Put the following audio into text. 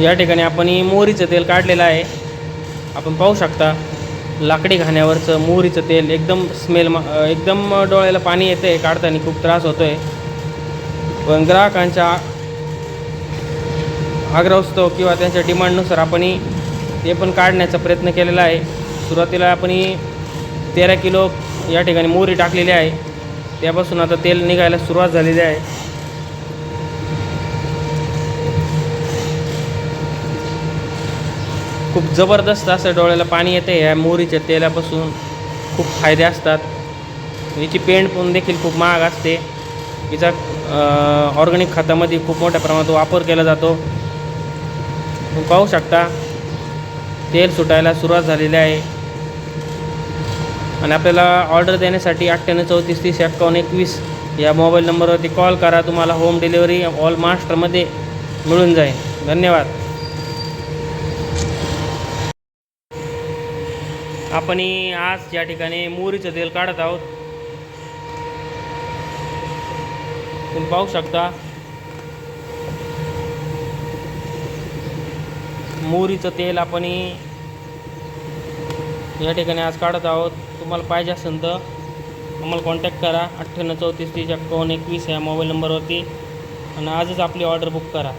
या ठिकाणी आपण मोहरीचं तेल काढलेलं आहे. आपण पाहू शकता लाकडी घाण्यावरचं मोहरीचं तेल एकदम स्मेल मा एकदम डोळ्याला पाणी येतं आहे काढताना खूप त्रास होतो आहे पण ग्राहकांच्या आग्रहस्तव किंवा त्यांच्या डिमांडनुसार आपण ते पण काढण्याचा प्रयत्न केलेला आहे. सुरुवातीला आपण तेरा किलो या ठिकाणी मोहरी टाकलेली आहे. त्यापासून आता तेल निघायला सुरुवात झालेली आहे. खूप जबरदस्त असं डोळ्याला पाणी येते या मोहरीच्या तेलापासून खूप फायदे असतात. याची पेंट पण देखील खूप महाग असते. हिचा ऑर्गॅनिक खतामध्ये खूप मोठ्या प्रमाणात वापर केला जातो. पाहू शकता तेल सुटायला सुरुवात झालेली आहे. आणि आपल्याला ऑर्डर देण्यासाठी अठ्ठ्याण्णव चौतीस तीस एक्कावन्न एकवीस या मोबाईल नंबरवरती कॉल करा. तुम्हाला होम डिलिव्हरी ऑल महाराष्ट्रामध्ये मिळून जाईल. धन्यवाद. आपण आज या ठिकाणी मोहरीचं तेल काढत आहोत. तुम्ही पाहू शकता. मोहरीचं तेल आपण या ठिकाणी आज काढत आहोत. तुम्हाला पाहिजे असेल तर आम्हाला कॉन्टॅक्ट करा. अठ्ठ्याण्णव चौतीस तीस एक्कावन्न एकवीस या मोबाईल नंबरवरती आणि आजच आपली ऑर्डर बुक करा.